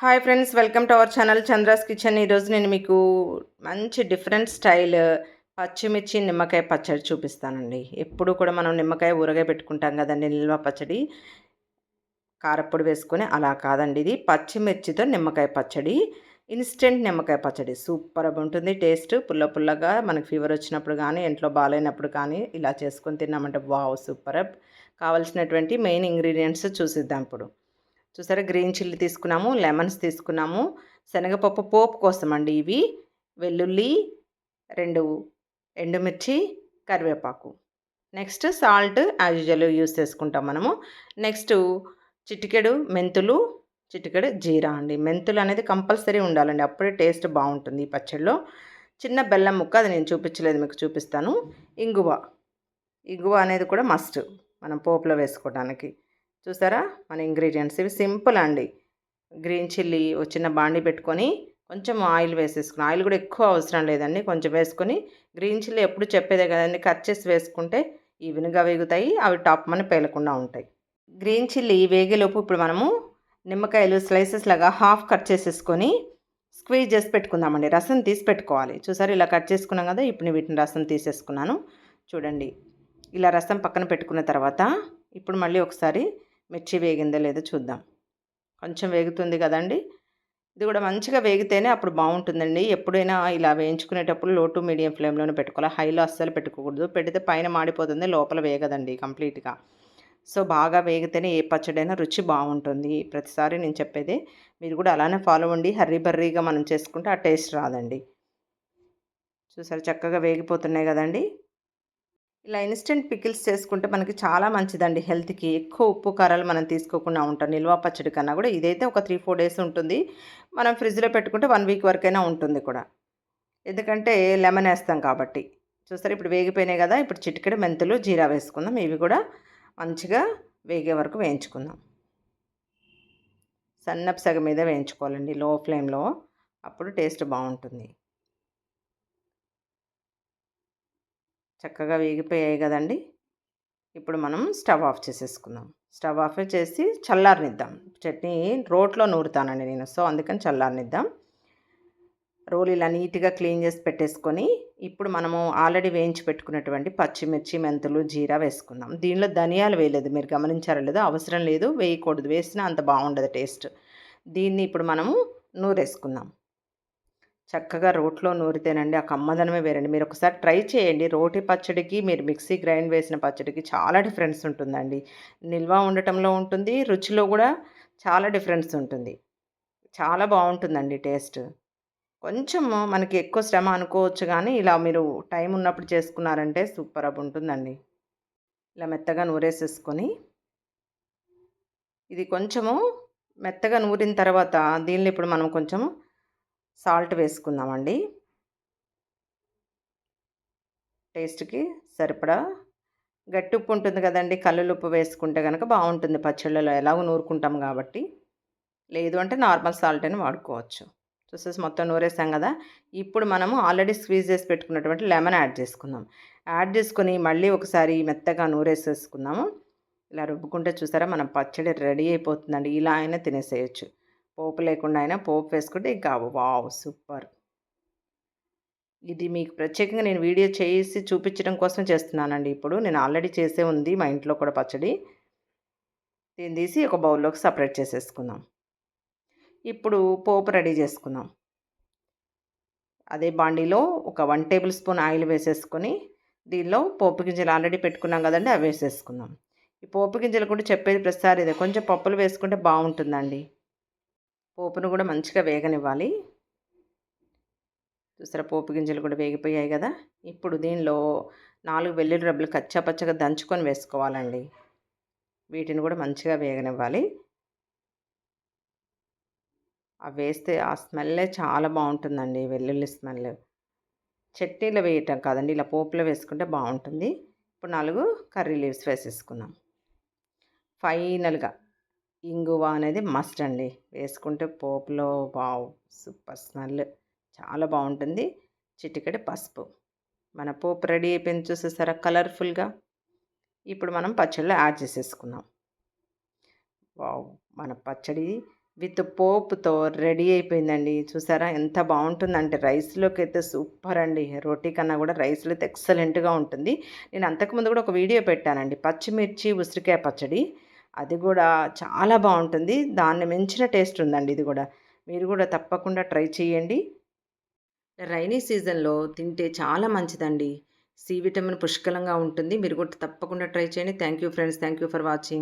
Hi friends welcome to our channel Chandra's kitchen ఈరోజు నేను మీకు మంచి డిఫరెంట్ స్టైల్ పచ్చిమిర్చి నిమ్మకాయ పచ్చడి చూపిస్తానండి. ఎప్పుడు కూడా మనం నిమ్మకాయ ఊరగాయ పెట్టుకుంటాం కదండి నిల్వ పచ్చడి. కారప్పొడి వేసుకొని అలా కాదండి ఇది. పచ్చిమిర్చితో నిమ్మకాయ పచ్చడి ఇన్స్టెంట్ నిమ్మకాయ పచ్చడి. సూపర్ ఉంటుంది టేస్ట్ పుల్ల పుల్లగా మనకి ఫీవర్ వచ్చినప్పుడు కానీ ఇంట్లో బాగాలేనప్పుడు కానీ ఇలా చేసుకొని తిన్నామంటే వావ్ సూపర్ కావాల్సినటువంటి మెయిన్ ఇంగ్రీడియంట్స్ చూసిద్దాం ఇప్పుడు. చూసారా? గ్రీన్ చిల్లీ తీసుకున్నాము లెమన్స్ తీసుకున్నాము శనగపప్పు పోపు కోసం అండి ఇవి. వెల్లుల్లి రెండు ఎండుమిర్చి కరివేపాకు. Next salt as usual use చేసుకుంటాం మనము. నెక్స్ట్ చిటికెడు మెంతులు చిటికెడు జీరా అండి. మెంతులు అనేది కంపల్సరీ ఉండాలండి. అప్పుడే టేస్ట్ బాగుంటుంది ఈ పచ్చడిలో చిన్న బెల్లం ముక్క అది నేను చూపించలేదు మీకు చూపిస్తాను. ఇంగువ. ఇంగువ అనేది కూడా మస్ట్ మనం పోపులో వేసుకోవడానికి చూసారా? మన ఇంగ్రీడియంట్స్ ఇవి సింపుల్ అండి. గ్రీన్ చిల్లీ చిన్న బాండి పెట్టుకొని కొంచెం ఆయిల్ వేసేసుకుని ఆయిల్ కూడా ఎక్కువ అవసరం లేదండి. కొంచెం వేసుకొని గ్రీన్ చిల్లీ ఎప్పుడు చెప్పేదే కదండి. కట్ చేసి వేసుకుంటే ఈవెన్గా వేగుతాయి అవి టాప్ మన పేలకుండా ఉంటాయి. గ్రీన్ చిల్లీ వేగేలోపు ఇప్పుడు మనము నిమ్మకాయలు స్లైసెస్ లాగా హాఫ్ కట్ చేసేసుకొని స్క్వీజ్ చేసి పెట్టుకుందామండి. రసం తీసి పెట్టుకోవాలి. చూసారు? ఇలా కట్ చేసుకున్నాం కదా ఇప్పుడు వీటిని రసం తీసేసుకున్నాను. చూడండి. ఇలా రసం పక్కన పెట్టుకున్న తర్వాత ఇప్పుడు మళ్ళీ ఒకసారి మిర్చి వేగిందో లేదో చూద్దాం. కొంచెం వేగుతుంది కదండి. ఇది కూడా మంచిగా వేగితేనే అప్పుడు బాగుంటుందండి. ఎప్పుడైనా ఇలా వేయించుకునేటప్పుడు లో టు మీడియం ఫ్లేమ్లోనే పెట్టుకోవాలి. హైలో అస్సలు పెట్టుకోకూడదు. పెడితే పైన మాడిపోతుంది. లోపల వేగదండి కంప్లీట్గా సో బాగా వేగితేనే ఏ పచ్చడైనా రుచి బాగుంటుంది. ప్రతిసారి నేను చెప్పేది మీరు కూడా అలానే ఫాలో అవ్వండి హర్రీ బర్రీగా మనం చేసుకుంటే ఆ టేస్ట్ రాదండి. చూసారు? చక్కగా వేగిపోతున్నాయి కదండి. ఇలా ఇన్స్టెంట్ పికిల్స్ చేసుకుంటే మనకి చాలా మంచిదండి హెల్త్కి ఎక్కువ ఉప్పు కారాలు మనం తీసుకోకుండా ఉంటాం. నిల్వ పచ్చడి కన్నా కూడా ఇదైతే ఒక త్రీ ఫోర్ డేస్ ఉంటుంది. మనం ఫ్రిడ్జ్లో పెట్టుకుంటే వన్ వీక్ వరకైనా ఉంటుంది కూడా. ఎందుకంటే లెమన్ వేస్తాం కాబట్టి. చూస్తారు ఇప్పుడు వేగిపోయినాయి కదా. ఇప్పుడు చిటికెడు మెంతులు జీరా వేసుకుందాం. ఇవి కూడా మంచిగా వేగే వరకు వేయించుకుందాం. సన్నపు సగ మీద వేయించుకోవాలండి. లో ఫ్లేమ్లో అప్పుడు టేస్ట్ బాగుంటుంది. చక్కగా వేగిపోయాయి కదండి. ఇప్పుడు మనం స్టవ్ ఆఫ్ చేసేసుకుందాం. స్టవ్ ఆఫ్ చేసి చల్లారనిద్దాం. చట్నీ రోట్లో నూరుతానండి నేను సో అందుకని చల్లారనిద్దాం. రోలు ఇలా నీట్గా క్లీన్ చేసి పెట్టేసుకొని ఇప్పుడు మనము ఆల్రెడీ వేయించి పెట్టుకున్నటువంటి పచ్చిమిర్చి మెంతులు జీరా వేసుకుందాం. దీనిలో ధనియాలు వేయలేదు. మీరు గమనించారో లేదో అవసరం లేదు. వేయకూడదు. వేసినా అంత బాగుండదు టేస్ట్. దీన్ని ఇప్పుడు మనము నూరేసుకుందాం. చక్కగా రోట్లో నూరితేనండి. ఆ కమ్మదనమే వేరండి. మీరు ఒకసారి ట్రై చేయండి. రోటి పచ్చడికి మీరు మిక్సీ గ్రైండ్ వేసిన పచ్చడికి చాలా డిఫరెన్స్ ఉంటుందండి. నిల్వ ఉండటంలో ఉంటుంది రుచిలో కూడా చాలా డిఫరెన్స్ ఉంటుంది. చాలా బాగుంటుందండి టేస్ట్. కొంచెం మనకి ఎక్కువ శ్రమ అనుకోవచ్చు కానీ ఇలా మీరు టైం ఉన్నప్పుడు చేసుకున్నారంటే సూపర్ అప్ ఉంటుందండి. ఇలా మెత్తగా నూరేసేసుకొని ఇది కొంచెము మెత్తగా నూరిన తర్వాత దీనిలో ఇప్పుడు మనం కొంచెము సాల్ట్ వేసుకుందామండి. టేస్ట్కి సరిపడా గట్టి ఉప్పు ఉంటుంది కదండి. కల్లులు ఉప్పు వేసుకుంటే కనుక బాగుంటుంది పచ్చళ్ళలో. ఎలాగో నూరుకుంటాం కాబట్టి. లేదు అంటే నార్మల్ సాల్ట్ అని వాడుకోవచ్చు. చూసేసి మొత్తం నూరేసాం కదా. ఇప్పుడు మనము ఆల్రెడీ స్క్వీజ్ చేసి పెట్టుకున్నటువంటి లెమన్ యాడ్ చేసుకుందాం. యాడ్ చేసుకొని మళ్ళీ ఒకసారి మెత్తగా నూరేసేసుకుందాము. ఇలా రుబ్బుకుంటే చూసారా మనం పచ్చడి రెడీ అయిపోతుందండి. ఇలా అయినా తినేసేయచ్చు. పోపు లేకుండా అయినా పోపు వేసుకుంటే ఇంకా వావ్ సూపర్. ఇది మీకు ప్రత్యేకంగా నేను వీడియో చేసి చూపించడం కోసం చేస్తున్నానండి ఇప్పుడు. నేను ఆల్రెడీ చేసే ఉంది మా ఇంట్లో కూడా పచ్చడి. దీన్ని తీసి ఒక బౌల్లోకి సపరేట్ చేసేసుకుందాం. ఇప్పుడు పోపు రెడీ చేసుకుందాం. అదే బాండీలో ఒక వన్ టేబుల్ స్పూన్ ఆయిల్ వేసేసుకొని దీనిలో పోపు గింజలు ఆల్రెడీ పెట్టుకున్నాం కదండి అవి వేసేసుకుందాం. ఈ పోపు గింజలు కూడా చెప్పేది ప్రతిసారి ఇదే. కొంచెం పప్పులు వేసుకుంటే బాగుంటుందండి. పోపును కూడా మంచిగా వేగనివ్వాలి. చూసారా పోపు గింజలు కూడా వేగిపోయాయి కదా. ఇప్పుడు దీనిలో నాలుగు వెల్లుల్లి రబ్బలు కచ్చాపచ్చగా దంచుకొని వేసుకోవాలండి. వీటిని కూడా మంచిగా వేగనివ్వాలి. అవి వేస్తే ఆ స్మెల్లే చాలా బాగుంటుందండి వెల్లుల్లి స్మెల్. చట్నీలో వేయటం కాదండి ఇలా పోపులో వేసుకుంటే బాగుంటుంది. ఇప్పుడు నాలుగు కర్రీ లీవ్స్ వేసేసుకుందాం. ఫైనల్గా ఇంగువ అనేది మస్ట్ అండి. వేసుకుంటే పోపులో వావ్! Super smell. చాలా బాగుంటుంది. చిటికెడు పసుపు. మన పోపు రెడీ అయిపోయింది చూసేసారా? కలర్ఫుల్గా. ఇప్పుడు మనం పచ్చడిలో యాడ్ చేసేసుకున్నాం వావ్! మన పచ్చడి విత్ పోపుతో రెడీ అయిపోయిందండి. చూసారా? ఎంత బాగుంటుందంటే రైస్లోకి అయితే సూపర్ అండి. రోటీ కన్నా కూడా రైస్లో అయితే ఎక్సలెంట్గా ఉంటుంది. నేను అంతకుముందు కూడా ఒక వీడియో పెట్టానండి. పచ్చిమిర్చి ఉసిరికాయ పచ్చడి. అది కూడా చాలా బాగుంటుంది. దాన్ని మించిన టేస్ట్ ఉందండి ఇది కూడా. మీరు కూడా తప్పకుండా ట్రై చేయండి. రైనీ సీజన్లో తింటే చాలా మంచిదండి. సి విటమిన్ పుష్కలంగా ఉంటుంది. మీరు కూడా తప్పకుండా ట్రై చేయండి. Thank you friends. Thank you for watching.